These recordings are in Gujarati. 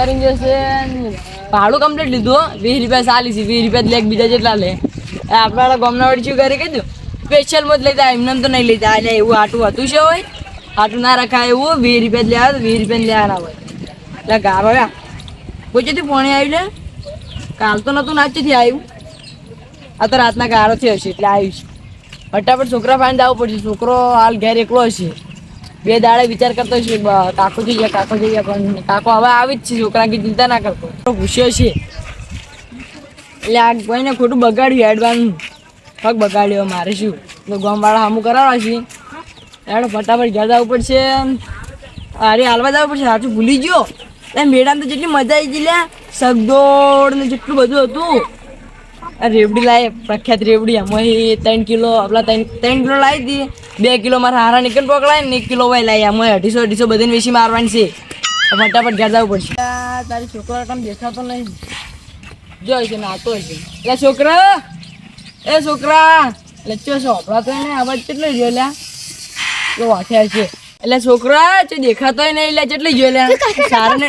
કરીને જશે ભાડું કમ્પ્લીટ લીધું વીસ રૂપિયા ચાલી છે વીસ રૂપિયા લેખ બીજા જેટલા લે. આપણા ગામના વળી શું કરે કીધું? સ્પેશિયલ મત લેતા એમને તો નહીં લેતા. એટલે એવું આટું હતું છે હોય આટું ના રખાય એવું વીસ રૂપિયા જ લેવા વીસ રૂપિયા લેવાના હોય. એટલે ગાર હોય પૂછ્યું પોણી આવ્યું લે કાલ તો નહોતું નાચેથી આવ્યું. આ તો રાતના ગારોથી હશે એટલે આવ્યું છે. ફટાફટ છોકરા ફાઈને આવવું પડશે. છોકરો હાલ ઘેર એકલો હશે. બે દાડે વિચાર કરતો છે કાકો જઈએ કાકો જઈએ, પણ કાકો હવે આવી જ છે, છોકરા કે ચિંતા ના કરતો. ગુસ્સો છે. એટલે આ કોઈને ખોટું બગાડ્યું હેડવાનું પગ બગાડ્યો મારે શું? તો ગામવાળા સામું કરાવવા છે. એડ ફટાફટ ઘેર જવું પડશે. અરે હાલવા જવું પડશે સાચું ભૂલી ગયો. એટલે મેળામાં તો જેટલી મજા આવી ગઈ લ્યા સગદોડ ને જેટલું બધું હતું. રેવડી લાવી પ્રખ્યાત રેવડી એમાં ત્રણ કિલો, આપણા ત્રણ ત્રણ કિલો લાવી હતી. બે કિલો મારા હારા નીકળ પકડાય ને એક કિલો વાય લાવી આમ અઢીસો અઢીસો બધાને વેચી મારવાની છે. ફટાફટ ઘેર જવું પડશે. તારી છોકરા તમે દેખાતો નહીં. જોઈ છે નાતો છે. એટલે છોકરા એ છોકરા. એટલે ચો છોકરા તો એને અવાજ કેટલો લ્યા તો વાંખ્યા છે. એટલે છોકરા તે દેખાતો નહીં એટલે કેટલી જોઈ લે? સારા ને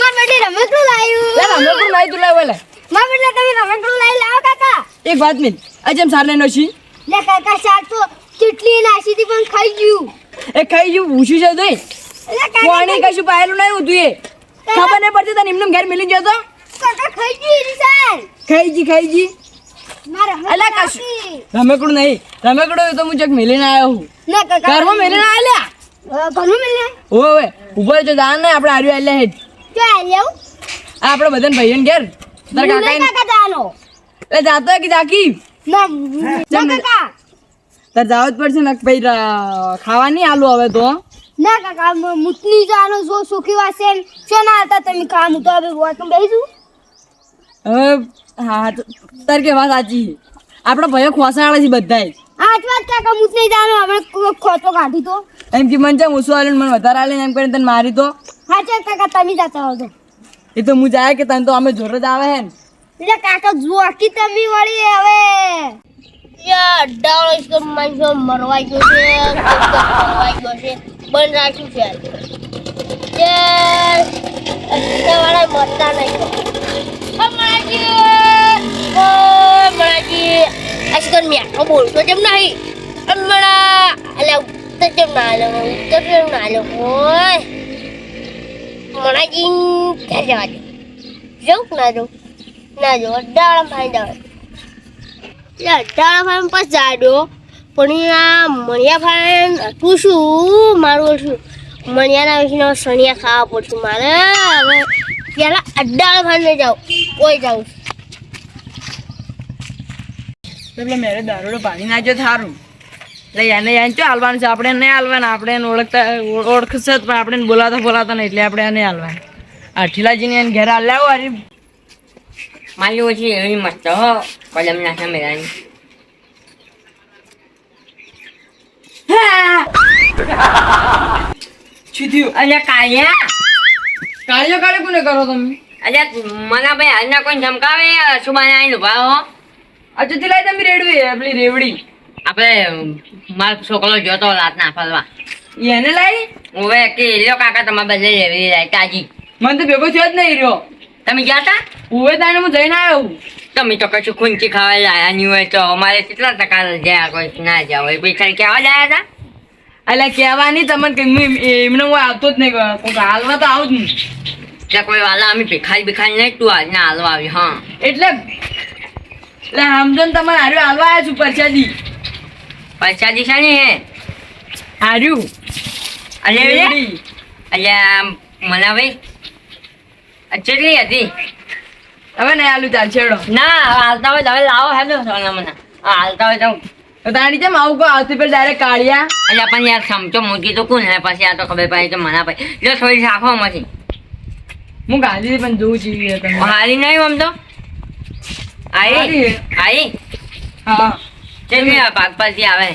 માર બેટે રમકડું લાવ્યું અમે લાવી તું લાવ લે માર બેટે તમે રમકડું લાવી લાવો કાકા. એક વાત મિલ. આ જેમ સારને નો છી લે કાકા તો કેટલી નાસી હતી પણ ખાઈ ગયું. એ ખાઈ ગયું પૂછ્યું છે તોય. પાણી કશું પાયેલું નહીં હતું એ ખબર નહીં પડતી તને એમને ઘેર મિલી ગયો તો? ખાઈ ગઈ રિસાલ ખાઈજી ખાઈજી માર અલા રમકડું કશું રમેકડું નહીં. રમેકડું તો હું ચક મિલીને આવ્યો હું ઘરમાં મિલીને આવ્યા ઓવે જો જાણ ને આપણે હાર્યું આલ્યા હેડ જો આલ્યો આ આપણે બધાને ભાઈઓને ઘેર. તાર કાકા કાકા જાનો એ જાતો કે જાકી? ના ના કાકા. તાર જાવ જ પડશે ને ભાઈ ખાવાની આલુ હવે તો? ના કાકા મુતની જાનો જો સુખી વાસે છે ના હતા તમે કામ તો હવે વાટમાં બેસું હવે હા તાર કે વાત સાચી. આપણા ભાઈઓ ખોસાવાળા છે બધાય. આજ વાત કાકા મુતની જાનો હવે ખોટો કાઢી તો. એમ કે મને ચમ ઓછું આલે મને વધારે આલે એમ કરીને તને મારી તો? હા ચાલ કાકા તમે જતા હો તો એ તો હું જાય કે તને તો અમે જોર જ આવે હે ને. કાકા કાકા આખી તમે વળી હવે. અડ્ડાવાળો ઇસકો માણસો મરવાઈ ગયો છે, મરવાઈ ગયો છે. બંધ રાખ્યું છે અડ્ડાવાળા મરતા નહીં. મેઠો બોલતો કેમ નહીં? અમણા એટલે ઉત્તર કેમ ના લો ઉત્તર કેમ ના લો ઓય. મરાજી ક્યાં જવા દે. જવું ના જવું ના જો અડ્ડાવાળા ભાઈ જવા એટલે અડ્ડાવાળા ભાઈ પાસ જાડ્યો પણ આ મણિયા ફાર્મ હતું શું મારું મણિયાના વિશે સણિયા ખાવા પડતું મારે. હવે પેલા અડાળ ફાર્મે જાઉં. કોઈ જાઉં. એટલે મેરે દારૂડો પાણી નાખ્યો થારું. એટલે એને એને ચો હાલવાનું છે? આપણે નહીં હાલવાના. આપણે એને ઓળખતા, ઓળખશે પણ આપણે બોલાતા બોલાતા નહીં. એટલે આપણે એને હાલવાનું. આઠીલાજીને ઠીલાજીને એને ઘેર હાલ લાવો અરે માલી ઓછી એવી મસ્ત હો કલમ ના મેળાની શું થયું અલ્યા કાળિયા કોને કરો તમે અલ્યા મને ભાઈ હાલના કોઈ ધમકાવે સુબાને આવીને ઊભા અચ્છા તમે રેડવી પેલી રેવડી આપણે મારો છોકરો જોતો રાત ના ફરવા એને લાઈ હવે કે લ્યો કાકા તમારે બદલે લેવી જાય તાજી મને તો ભેગો થયો જ નહીં રહ્યો તમે ગયા તા? ઉવે હું જઈને આવ્યો તમે તો કશું ખૂંચી ખાવા લાયા નહીં હોય તો અમારે કેટલા ટકા જ્યાં કોઈ ના જ્યાં હોય? પૈસા કેવા લાયા હતા એટલે નહીં તમને એમને હું આવતો જ નહીં કોઈ હાલમાં તો આવું જ નહીં ત્યાં કોઈ વાલા અમે ભિખારી ભિખારી નહીં તું આજના હાલવા આવી હા. એટલે એટલે સમજો ને તમારે હાર્યું હાલવા આવ્યા છું પરસાદી? પરસાદી છે ને હે હાર્યું અલ્યા રેવડી. અલ્યા મને ભાઈ હતી. હવે નહીં આલુ ચાલ છેડો. ના હાલતા હોય તો હવે લાવો હે સોના મને. હાલતા હોય તો તો તાણી જેમ આવું કોઈ આવતી પેલા ડાયરેક્ટ કાઢ્યા અલ્યા પણ યાર સમજો મૂકી તો કોણ ને પછી આ તો ખબર પડી કે મના પછી જો થોડી રાખો માંથી હું ગાંધી પણ જોઉં છું તમે હારી નહીં આમ તો? આઈ આઈ. હા. આ પાક પરથી આવે?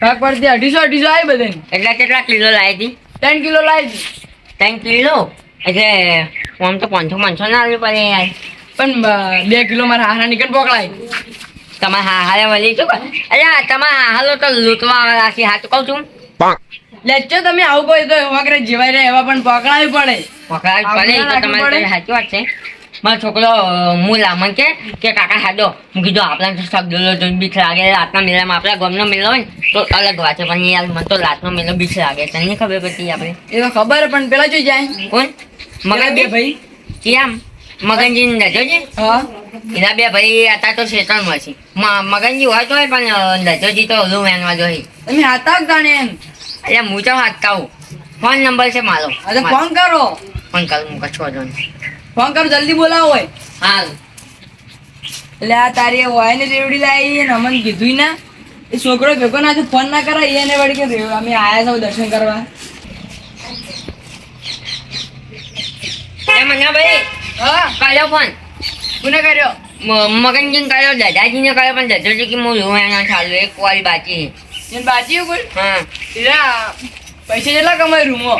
ભાગ પરથી અઢીસો અઢીસો આવી બધે એટલે કેટલા કિલો લાવી હતી? ત્રણ કિલો લાવી હતી. ત્રણ કિલો? એટલે આમ તો પાંચસો પાંચસો ના આવવી પડે યાર. પણ બ- કિલો મારા હારા નીકળ પકડાય તમારે હા હારે વળી શું અલ્યા તમારે હાલો તો લૂંટવા રાખી હા તો કહું છું. લેચો તમે આવું કોઈ તો એવા કરે જેવાય રહે એવા પણ પકડાવી પડે. પકડાવી પડે તમારી સાચી વાત છે. મારો છોકરો હું લામણ કે કે કાકા હાડો. હું કીધું આપણા સગડેલો તો બીક લાગે રાતના મેળામાં આપણા ગામનો મેળો હોય ને તો અલગ વાત છે પણ યાર મને તો રાતનો મેળો બીક લાગે તને ખબર પડતી આપણે? એ તો ખબર હે, પણ પેલા જોઈ જાય. કોણ? પેલા બે ભાઈ. કેમ? મગનજી નજો છે એના બે ભાઈ હતા તો શેતરમાં છે. મગનજી હોય તો પણ નજોજી તો ઓલું વેનવા જોઈએ તમે હતા જાણે એમ. એટલે હું તો હાથતા હું ફોન નંબર છે મારો. અરે ફોન કરો. ફોન કરો હું કચ્છો વાંધો નહીં ફોન કરો જલ્દી બોલાવો હોય હાલ. એટલે આ તારી હોય ને રેવડી લાવી ને અમને કીધું ના. એ છોકરો ભેગો ના ફોન ના કરાય એને વળી કે અમે આયા છો દર્શન કરવા. એ મના હા. કર્યો ફોન કોને કર્યો? મગનજીને કર્યો દાદાજીને કર્યો પણ દાદાજી કે હું એના ચાલુ એક વાળી બાકી છે. એને બાજી કોઈ હા. એલા પૈસા કેટલા કમાય રૂમો?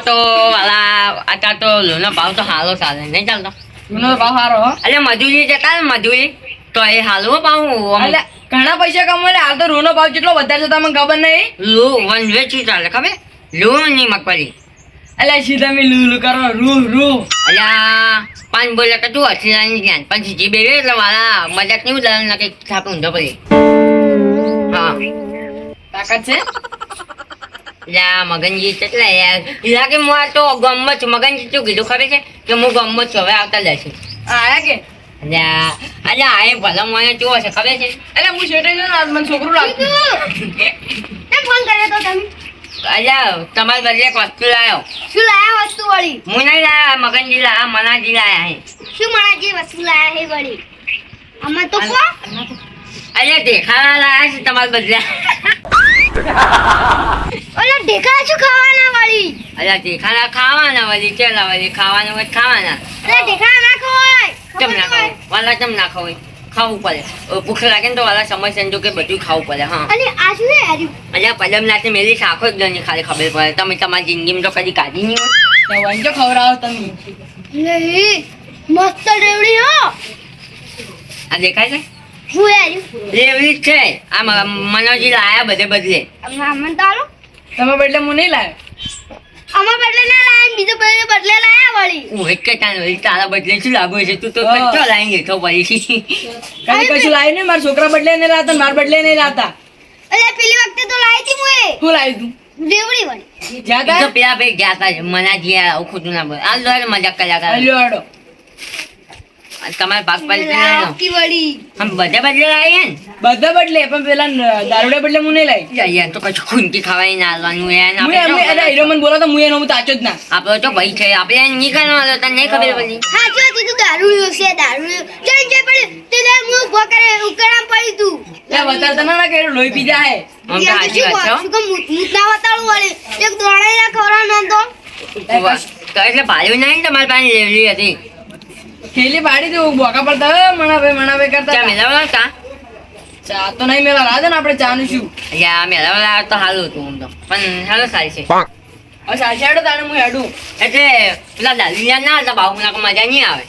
તો વાલા અત્યારે તો લોનો ભાવ તો હાલો ચાલે નહીં ચાલતો. તો ભાવ સારો એટલે મજૂરી તો એ હાલવો પાઉં એટલે ઘણા પૈસા કમાય હાલ તો રૂનો ભાવ કેટલો વધારે છે તમને ખબર નહીં? લો વન વે ચાલે ખબર? લો ની મગફળી. એટલે સીધા મેં લુ લુ કરો રૂ રૂ અલ્યા પાંચ બોલે કે તું હસીરાની જ્ઞાન પણ જીજી બેવી એટલે મારા મજાક નહીં ઉદાહરણ ના કંઈક છાપે ઊંધો પડી. હા. તાકાત છે? અલ્યા મગનજી કેટલા યાર. ઈલા કે હું આ તો ગમત છું. મગનજી તું કીધું ખરે છે? કે હું ગમત છું હવે આવતા જશે આયા કે? અલ્યા અલ્યા આ ભલા મને કેવો છે ખબર છે? અલ્યા હું શેઠે આજ મને છોકરું લાગતું. ફોન કર્યો તો તમે. અલ્યા તમારા બદલે એક વસ્તુ લાવ્યો શું લાયા વસ્તુ વળી? હું નહીં લાયા મગનજી લાયા મનાજી લાયા હે શું મનાજી વસ્તુ લાયા હે વળી? અમે તો કો અલ્યા દેખાડા લાયા છે તમારી બદલે ઓલા દેખા શું ખાવાના વળી? અલ્યા દેખાના ખાવાના વળી કેલા વળી ખાવાના વળી ખાવાના. અરે દેખા ના ખવાય. કેમ ના ખવાય? વાલા કેમ ના ખાવું ખાવું પડે. ભૂખ લાગે ને તો વાલા સમય સંજોગે બધું ખાવું પડે હા. અને આ શું હે અલ્યા પદમ નાતે મેલી શાખો જ નહીં ખાલી ખબર પડે. તમે તમારી જિંદગીમાં તો કદી કાઢી નહીં હોય. વાંચો ખવડાવો તમે. નહીં મસ્ત રેવડી હો. આ દેખાય છે? શું હે જ છે. આ મનોજી લાયા બધે બદલે. મને તો આલો તમે બદલે હું નહીં લાવ્યો? આમાં બદલે ના લાયા બીજો બદલે બદલે લાયા વળી. હું એક તાન વળી તારા બદલે શું લાગુ છે તું લેતો પડી કઈ કશું લાવ્યું નહીં મારા છોકરા બદલે ને લાવતા માર બદલે ને લાવતા. અલે પેલી વખતે તો હતી મુએ. શું લાવ્યું તું? રેવડી વળી. જ્યાં તા પેલા ભાઈ ગયા તા મનાજી આવું ખોટું ના બોલે. આ લો મજાક કર્યા કરે. તમારે ભાગ પાડી તો લઈ વળી. આમ બધે બદલે લાવીએ ને? બધા બદલે પણ પેલા ન- દારૂડા બદલે હું નહીં લાવી. યાર, તો કશું ખૂનકી ખાવાય ના આલવાનું યાર. આપણે અરે હીરો બોલો તો હું એનો હું તાચો જ ના. આપણો તો ભાઈ છે આપણે એને નહીં હતો તને નહીં ખબર પડી. હા જો તું દારૂ છે દારૂ જો જઈ પડ્યું તે લે હું ઊભો કરે ઉકરામ પડી તું. એટલે વધારે તને ના કે લોહી પી જાય આમ તો આજી વાત છે હો. શું કામ મૂત મૂત ના વતાડું વળી. એક દોડાઈ ના ખવડાવવાનો તો તો એટલે ભાડ્યું નહીં ને તમારી પાસે લેવલી હતી. ખેલી પાડી દઉં બોકા પડતા હવે મણાભાઈ મણાભાઈ કરતા ત્યાં મેળાવા મેળવલા ચા તો નહીં મેળા રાધે ને આપણે ચાનું શું. યા મેળવલા તો સારું હતું હું તો. પણ સારું સારી છે. હવે સાચી હેડો તારે હું હેડું. એટલે પેલા દાદીયા ના હતા બાહુ ના મજા નહીં આવે.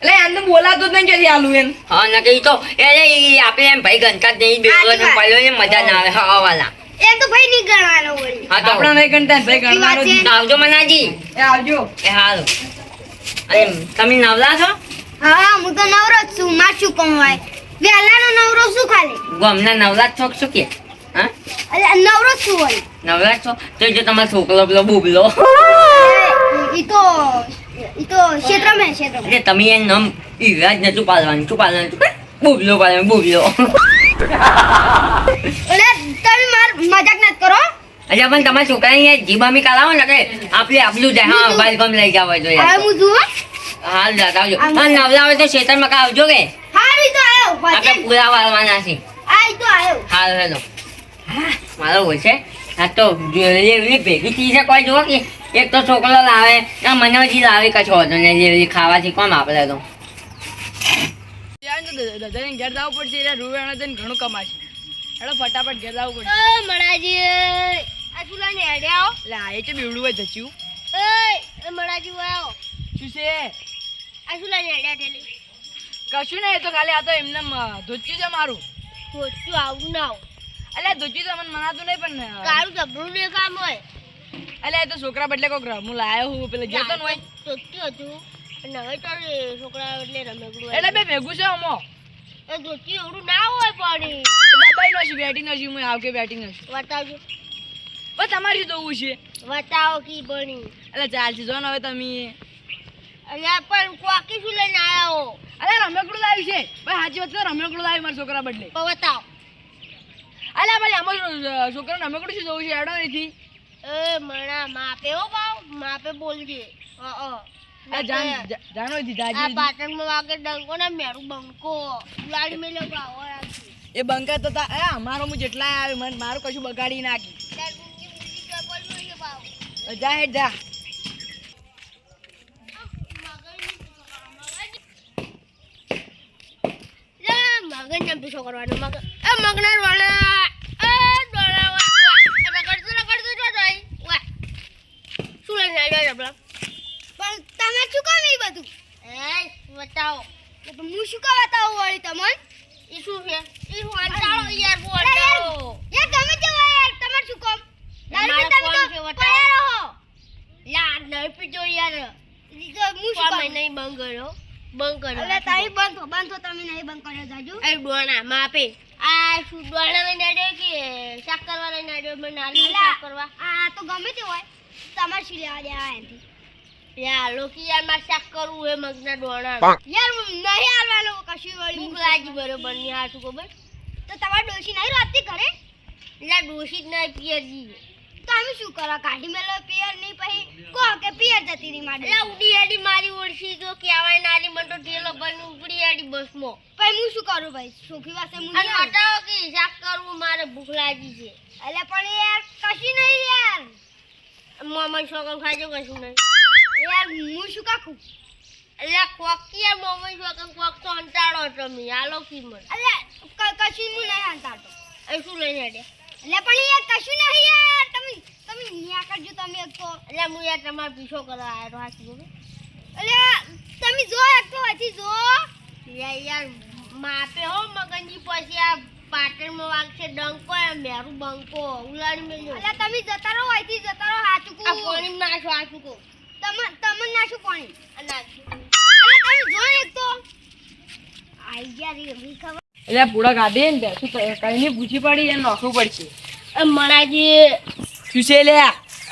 એટલે એમને બોલાતું જ નહીં ક્યાંથી હાલું એમ. હા ના કઈ તો એટલે આપણે એમ ભાઈ ગણતા જ નહીં બે સાચી વર્ષ વાત. પહેલો ને મજા ના આવે હા વાલા. એ તો ભાઈ નહીં ગણવાનો હા તો. આપણા નહીં ગણતા ભાઈ ગણવાનો જ. છે. તો આવજો મનાજી. એ આવજો. એ હારું. તમે નવરા છો? હા હું તો નવરો જ છું માં શું કમાય વહેલાનો નવરો શું ખાલી? ગમના નવરા છો શું કે? હા? અરે નવરો છું વળી. નવલા છો? તો જો તમારો છોકરો પેલો બુબલો. ઈ તો ઈ તો ક્ષેત્રમાં ક્ષેત્રમાં. એટલે તમે એ નામ ઈરાજ નતું પાડવાનું. શું પાડવાનું? છું બુબલો પાડવાનું બુબલો. એટલે તમે માર મજાક ના કરો. અચ્છા પણ તમારા છોકરાને યાર જીબામી કાલાવો ને કે આપણે આપણું જાય. હા મોબાઈલ ગમ લઈ જાવ તો યાર હું. જુઓ હાલ દાદા આવજો. હા નવલા હોય તો શેતરમાં કા આવજો કે? હારી તો આવ્યો આપણે પૂરા વાળવાના છે આઈ તો આવ્યો હાલ હેલો. મારો હોય છે. હા તો લેવલી ભેગી થઈ છે કોઈ જુઓ કે. એક તો છોકરો લાવે આ હજી લાવે કશો હતો ને લેવલી ખાવાથી કોમ આપણે તો. દાદાને ઘેર જવું પડશે. રૂવેણા થઈને ઘણું કમાશે. હેડો ફટાફટ ઘેર જવું પડશે. મણાજી આ ચૂલા ને હેડે આવો. એટલે આ એ તો બેવડું હોય ધચ્યું એ મણાજી આવો. શું છે? આ ચૂલા ને હેડે ઠેલી કશું નહીં એ તો ખાલી આ તો એમને ધોચ્યું છે મારું. ધોચ્યું આવું ના આવું. અલ્યા ધોતી તો મને મનાતું નહીં પણ તારું જબરું ને કામ હોય. અલ્યા એ તો છોકરા બદલે કોક રમું લાયો હું પેલે જતો ન હોય. ધોચ્યું હતું. અને હવે તો છોકરા એટલે રમેકડું એટલે બે ભેગું છે અમો. એ ધોતી એવડું ના હોય પણ. દબાઈ બેટિંગ નથી હું આવ કે બેટિંગ નથી બતાવજો બસ તમારે શું જોવું છે બતાવો કી બની એટલે ચાલશે જો ને હવે તમે અલ્યા પણ કોકી શું લઈને આવ્યા હો અરે રમકડું લાવ્યું છે ભાઈ સાચી વાત કરો રમકડું લાવ્યું મારા છોકરા બદલે પણ બતાવો અલ્યા ભાઈ આમાં છોકરા રમકડું શું જોવું છે એડો નથી એ મણા માપે હો ભાવ માપે બોલજે અ અ આ જાણ જા- જાણો હતી આ જાજી પાટણમાં વાગે ડંકો ને મેરું બંકો લાડી મેલે ભાવો એ બંકા તો તા એ અમારો હું જેટલા આવે મને મારું કશું બગાડી નાખી જા હેડ જા. મગન ને પીછો કરવાનો મગન એ મગના વાળા એ ડોળા વા વા રગડતું રગડતું જો જોઈ વા શું લઈને આવ્યો ડબલા પણ તમે શું કામ એ બધું એ બતાવો. હું શું કામ બતાવું વળી તમને ઈ શું છે એ હું અંટાળો યાર હું યાર ગમે તે યાર? તમાર શું કામ? દારૂ તો યાર નહીં પીજો યાર. હું શું નહીં બંધ કર્યો બંધ કર્યો એટલે તારી બંધ બંધ હો તમે નહીં બંધ કર્યો જાજુ. એ ડોણા માપે. આ શું ડોણા લઈને આડ્યો કે શાક કરવા લઈને આડ્યો મને આલુ શાક કરવા આ તો ગમે તે હોય તમારે શું લેવા દેવા એનથી યાર લોકી યાર મારે શાક કરવું હે મગના ડોણા. યાર નહીં હાલવાનું કશું વળી ભૂખ લાગી બરોબરની આ ખબર? તો તમારે ડોશી નહીં રાતથી ઘરે? એટલે ડોસી જ નહીં પિયરજી તો અમે શું કરો? કાઢી મેલો પિયર નહીં પછી કહો કે પિયર જતી રહી મારી. એટલે ઉડી આડી મારી ઓળખી તો કહેવાય નારી મન તો ઠેલો ઉડી આડી બસ મો પછી હું શું કરું ભાઈ? સોખી પાસે હું અને હટાવો કે હિસાબ કરવું મારે ભૂખ લાગી છે. એટલે પણ યાર કશી નહીં યાર. મોમન શોકન ખાજો કશું નહીં. યાર હું શું કાખું? એટલે કોક યાર મોમન શોકન કોક તો અંટાળો તમે. હાલો કિંમત. ક- કશું હું નહીં હાલતાતો એ શું લઈને હેડ્યા એટલે પણ યાર કશું નહીં યાર. તમે તમે ન્યા કરજો તમે એક તો. એટલે હું યાર તમારો પીછો કરવા આવ્યો હતો હાચી એટલે તમે જો એક તો હજી જો. યાર યાર માપે હો મગનજી પછી આ પાટણમાં વાગશે ડંકો એમ મેરું બંકો ઉલાડી મેલ્યો. એટલે તમે જતા રહો અહીંથી જતા રહો હાચું આ પાણી નાખો આ શું તમે તમે નાખું પાણી. આ એટલે તમે જો એક તો. આઈ ગયા રે ખબર એટલે પૂરા કાઢી ને શું કઈ નહીં પૂછી પડી એને નોખવું પડશે. મણાજી શું છે લે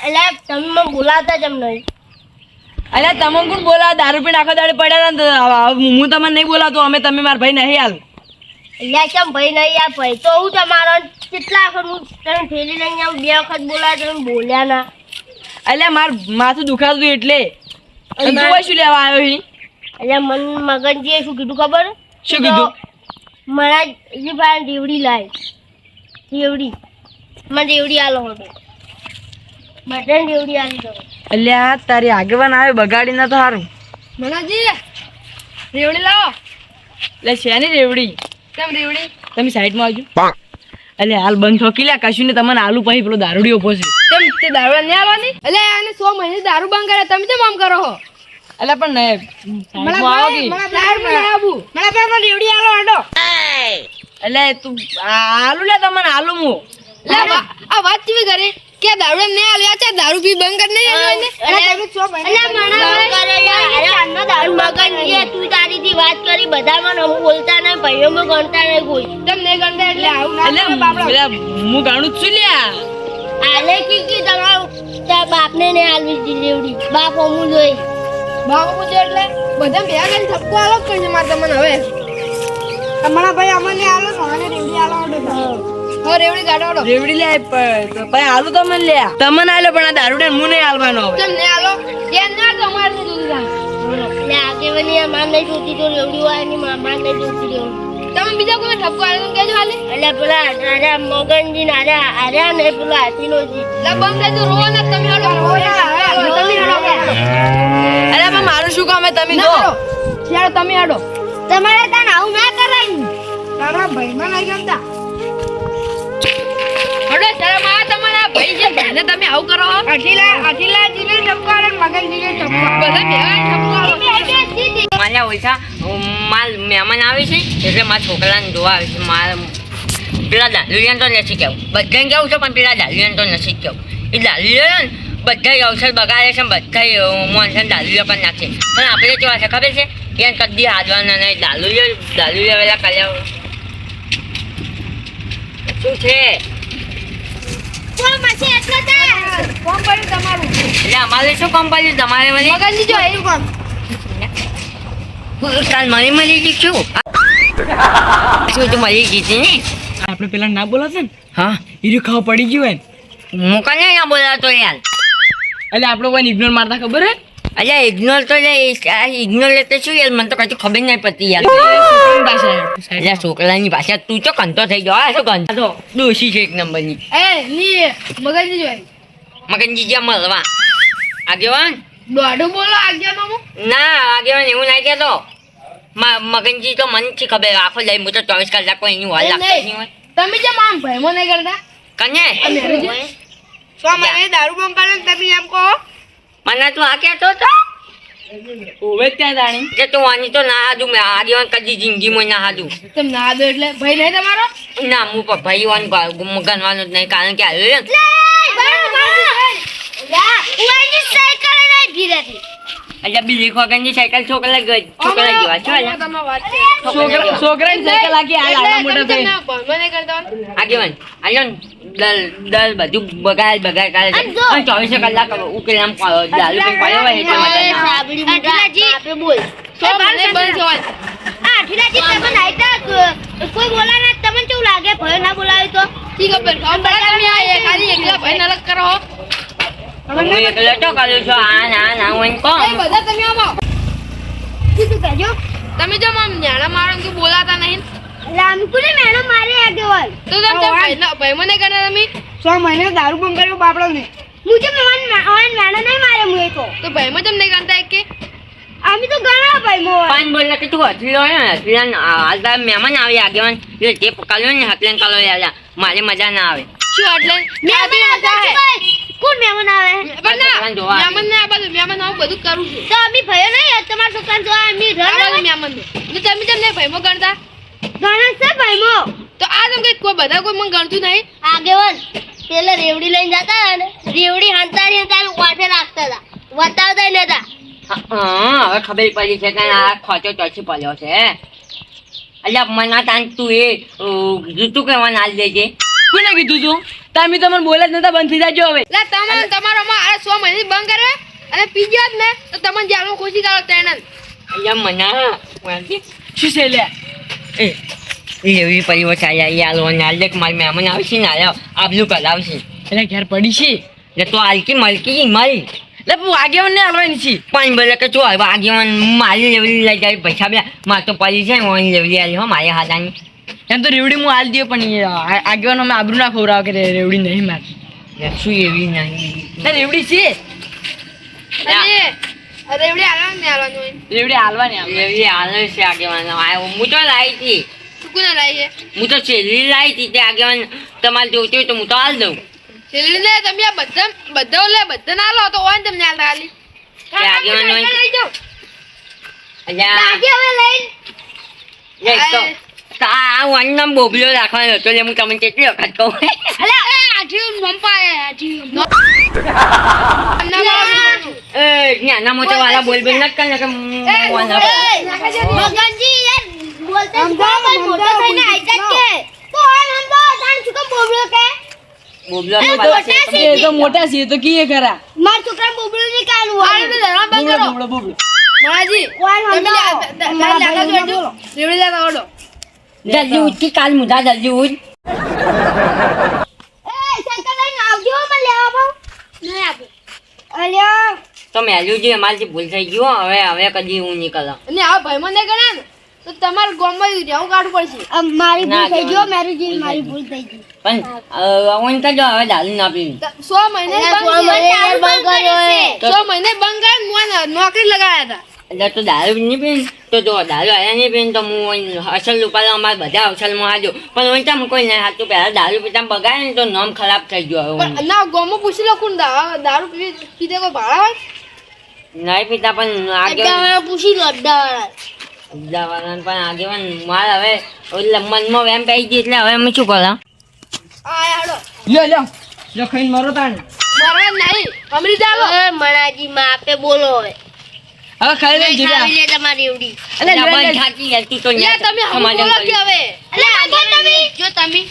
એટલે તમે મને બોલાવતા જ એમ નહીં. અલ્યા તમે કોણ બોલાવ? દારૂ પીને આખો દાડે પડ્યા હતા ને હું તમને નહીં બોલાવતો અમે તમે મારા ભાઈ નહીં હાલ. એટલે કેમ ભાઈ નહીં આ ભાઈ? તો હું તમારો કેટલા વખત હું તમે ફેરી લઈને આવું બે વખત બોલાવ્યા તમે બોલ્યા ના. એટલે માર માથું દુખાતું એટલે. તું શું લેવા આવ્યો છી એટલે મન મગનજીએ શું કીધું ખબર? શું કીધું મારા જે ભાઈ દેવડી લાય દેવડી મને દેવડી આલો હતો બધાને દેવડી આલી દો અલ્યા તારી આગેવાન આવે બગાડી ના તો સારું મનાજી રેવડી લાવો એટલે છે ને રેવડી કેમ રેવડી તમે સાઈડમાં આવજો એટલે હાલ બંધ થોકી લ્યા કશું ને તમને આલુ પછી પેલો દારૂડિયો છે કેમ તે દારૂ નહીં આવવાની એટલે આને સો મહિને દારૂ બંધ કરે તમે કેમ આમ કરો હો? એટલે પણ નહીં રેવડી આલો આડો એટલે તું આલુ લે તમને આલુ હું આ વાત કેવી કરી? કે દારૂ ને આલ્યા છે? દારૂ પી બંધ કરી નહીં મગનજીએ તું તારીથી વાત કરી બધા મને હું બોલતા નહીં ભાઈઓમાં ગણતા નહીં કોઈ. તમને ગણતા એટલે? આવું ના એટલે હું ગાણું જ છું લ્યા. આલે કી કી તમારું તારા બાપને ને આલવી ડિલિવરી બાપ અમુ હોય. બાપુ પૂછે એટલે બધા ભેગા કરીને થપકો આલો જ કરશે મારે તમને હવે. તમારા ભાઈ અમને આલો મને રેવડી આલો હો રેવડી ગાડો આલો રેવડી લે ભાઈ આલુ તમને લે. તમને આલો પણ આ દારૂ હું નહીં આલવાનો હવે. તમને આલો? કે ના તમારે જા એટલે આગેવાની આ માર નહીં જોતી તો રેવડી હોયની મામા નહીં જોતી રેવડી તમે બીજા કોઈ ઠપકો આલો કેજો હાલે. એટલે પેલા આર્યા મોગનજી ને આર્યા આર્યા ને પેલા હાથીનો જી લે બંધ તો રો ના તમે હાલો. તમે હાલો અરે પણ મારું શું કામ હે તમે જો ચાલો તમે આડો તમારે તને આવું ના કરાય તારા ભાઈ માં નહીં ગમતા હડો શરમ આ તમારા ભાઈ છે ભાઈને તમે આવું કરો અઠીલા અઠીલા જીને ઠપકારો મગન જીને ઠપકારો બધા મારા ઓછા માલ મહેમાન આવે છે એટલે મારા છોકરાને જોવા આવે છે મારા પેલા દારૂડિયાને તો નથી કેવું. બધાને કેવું છે પણ પેલા દારૂડિયાને તો નથી કેવું. એ દારૂડિયો ને બધા અવસર બગાડે છે બધા મોનસન દારૂડિયો પણ નાખે. પણ આપણે કેવા છે ખબર છે? એને કદી હાજવાના નહીં દારૂડિયો દારૂડિયો પેલા કર્યા શું છે? કોણ માસી એટલે તે? કોમ કર્યું તમારું. એટલે અમારે શું કામ પડ્યું? તમારે કોમ. કાલ મળી મળી ગઈ છું. શું તું મળી ગઈ હતી ને? આપણે પેલા ના બોલાશે ને? હા. હીરું ખાવા પડી ગયું હોય ને. મોકલ ના બોલાતો યાર? એટલે આપણે કોઈ ઇગ્નોર મારતા ખબર હે અલ્યા ઇગ્નોર તો લે ઇગ્નોર લેતે શું યાર મને તો કશું ખબર નહીં પડતી યાર. છોકરાની ભાષા છોકરાની ભાષા તું તો કંતો થઈ ગયો. આ શું કંતો દોષી છે એક નંબરની. એ ની મગનજી જોઈ. મગનજી જ્યાં મળવા. આગેવાન? દોઢું બોલો આગેવાન ના આગેવાન એવું નહીં કહેતો. મગનજી તો મને થી ખબર. આખો લઈ હું તો ચોવીસ કલાક કોઈ એની વાર લાગતી નહીં. નહીં હોય. તમે જેમ આમ ભાઈ મને કરતા? કને? સો મને દારૂ ને તમે એમ કહો. મને તું આ કહેતો તો? ઓવે ત્યાં દાણી કે તું આની તો ના હાજુ મેં આગેવાન કદી જિંદગીમાં ના હાજુ. તમ ના દો એટલે ભાઈ નહીં તમારો? ના હું પણ ભાઈ વાન ગણવાનું જ નહીં કારણ કે આવ્યો એટલે બીજી વગરની સાયકલ છોકરા ગ- છોકરા જેવા છો આમાં તમારી વાત છે છોકરા છોકરાની સાયકલ આખી આ લાલા મોટા થઈ મને કરતા. આગેવાન આયો દલ દલ બધું બગાડ બગાડ કાલે અને જો. કલાક ઉકેલ આમ દારૂ પીને પાયો હોય એટલે મજા ના. બોલ. કોઈ બોલા ના તમને કેવું લાગે? ભય ના બોલાવે તો? ઠીક ખબર આ એક ખાલી એકલા ભાઈને અલગ કરો હું એકલો તો કરું છું આ ના ના હું એને એ બધા તમે આવો. જો આમ ન્યાણા મારો કે બોલાતા નહીં રામકુને મેનો મારે તો તમે તો છ મહિને દારૂ બંધ કર્યો બાપડો ને મુજે મન મન મેનો નહીં મારે મુએ તો તો કે તો ઘણા ભાઈ મો પાન બોલ્યા કે તું હોય ને હથલા હાલતા મહેમાન આવે આગેવાન એટલે તે પકાવ્યો ને હથલાને કાલો મારે મજા ના આવે શું એટલે આવે કોણ મહેમાન આવે? મહેમાન ના આવે. મહેમાન ને આ બધું મહેમાન હું બધું કરું છું. તો અમી ભયો નહીં તમારા છોકરાને જો અમી બધું મહેમાન ને તો તમે તેમ ભયમો ગણતા. ઘણા છે ભાઈ મો તો આ તમે કઈ કોઈ બધા કોઈ મને ગણતું નહીં. આગેવાન પેલા રેવડી લઈને જતા હતા ને રેવડી ને હંતારી વાટે રાખતા હતા. બતાવતા નતા હા હવે ખબર પડી છે કે આ ખોટો ચોથી પડ્યો છે. અલ્યા મના તાન તું એ અ, જૂતું કહેવા ના દેજે. કોને કીધું તું? તમે તમને બોલે જ નતા બંધ થઈ જાજો હવે. એટલે તમે તમારો માં આ સો મહિને બંધ કરે અને પીજો જ ને તો તમને જાણો ખુશી કરો તેણે અહીંયા મના શું છે લે એ એવી પરિવાર આયા એ આલો ને આલે કે મારી મહેમાન આવશે ને આલ્યા આબલું કરાવશે. એટલે ઘેર પડી છે? એટલે તો આલકી મલકી મારી એટલે હું આગેવાન ને હાલવાની છે? પણ બોલે કે જો આગેવાન મારી લેવલી લઈ જાય પૈસા બે મારે તો પડી છે હું લેવલી આવી હો મારી હાથાની. એમ તો રેવડી હું હાલ દઉં પણ આગેવાનો અમે આબરૂ ના ખવડાવ કે રેવડી નહીં મારી. શું એવી નહીં રેવડી છે. રેવડી હાલવાની ને રેવડી હાલવાની હાલે છે આગેવાન. હું તો લાવી હતી હું તો છેલ્લી લાવી હતી તે આગેવાન. તમારે જોતી હોય તો હું તો હાલ દઉં. છેલ્લી લે તમે આ બધા બધા લે બધા ના લો તો ઓન તમને આલતા ખાલી આગેવાન લઈ જાઓ અલ્યા. હવે તો આ આ વાનનો બોબલો રાખવાનો હતો એટલે હું તમને કેટલી વખત કહું અલે એ આઠી મમ્પા એ નાના મોટા વાળા બોલ બોલ નથી કરે કે મગનજી યાર બોલતે મોટો થઈને આઈ કે તો બોબલો કે બોબલો એ તો. તો કીએ માર છોકરા બોબલો ની કાનું તમે લાગા જોડજો. જલ્દી ઉઠ કે કાલ મુદા જલ્દી ઉઠ. તો મેલ્યું જે અમારથી ભૂલ થઈ ગયું હવે હવે કદી હું નીકળો અને આ ભાઈ મને ગણ્યા ને તો તમારે ગામમાં રહેવું કાઢવું પડશે. મારી ભૂલ થઈ ગયો મારી મેરુજી મારી ભૂલ થઈ ગઈ. પણ ઓન તો જો હવે દારૂ ના પીવી. ત- સો મહિને બંધ બંધ કર્યો છે. સો મહિને બંધ મને નોકરી લગાયા હતા. એટલે તો દારૂ નહીં પીન તો જો દારૂ આયા નહીં પીન તો હું અસલ ઉપાડો અમારે બધા અસલમાં હાજો. પણ હું ત્યાં કોઈ નહીં હાથું પહેલાં દારૂ પીતા બગાડે ને તો નામ ખરાબ થઈ ગયો હવે ના ગોમો પૂછી લો કોણ દારૂ પી પીતે કોઈ ભાડા? હોય નહીં પીતા પણ આગળ પૂછી લો અડ્ડા ઉદ્દાવાળાને પણ આગેવાન માર હવે. એટલે મનમાં વેમ પડી ગઈ એટલે હવે અમે શું કરો આયા હડો લ્યો લ્યો. લ્યો ખાઈને મરો તાણ. મરવા નહીં. અમૃતા મણાજી માં આપે બોલો હવે. હવે ખાઈ લે તમારી એવડી. અલે તું તમે હમ બોલો કે હવે? તમે. જો તમે.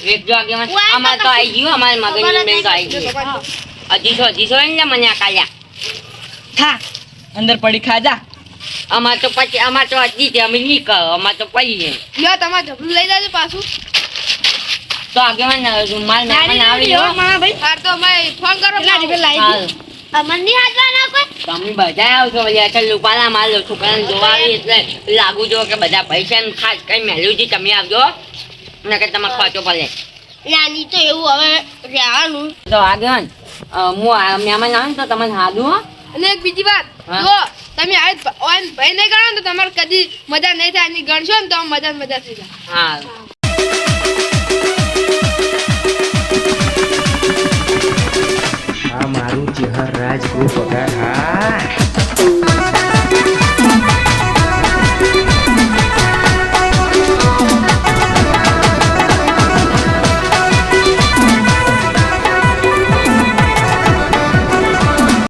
અમારે તો આવી ગયું અમારે મગજની બેન આવી ગયું અઢીસો અઢીસો ને મને કાલ્યા. ખા અંદર પડી ખાજા અમાર તો પછી અમાર તો હજી છે અમે નહીં કરો અમાર તો પડી છે. લ્યો તમારે ઝબલું લઈ જાજો પાછું. તો આગેવાન માલ આવી ગયો. મારા ભાઈ. હા તો અમે ફોન કરો ની હાથવાના કોઈ તમે બધા આવજો એટલે અસલ રૂપાલા માલ છોકરાને જોવા આવી એટલે લાગુ જો કે બધા પૈસા ને ખાસ કઈ મેલ્યું છે તમે આવજો. નકર તમારે ખર્ચો પડે. નાની તો એવું હવે રહેવાનું. તો હું મહેમાન આવે ને તો તમને હાલું હો. અને એક બીજી વાત જો તમે ઓન ભાઈ નહીં ગણો ને તો તમારે કદી મજા નહીં થાય. ની ગણશો ને તો મજા મજા થઈ જાય. હા. મારું ચહેર રાજ ગ્રુપ પગાર. હા.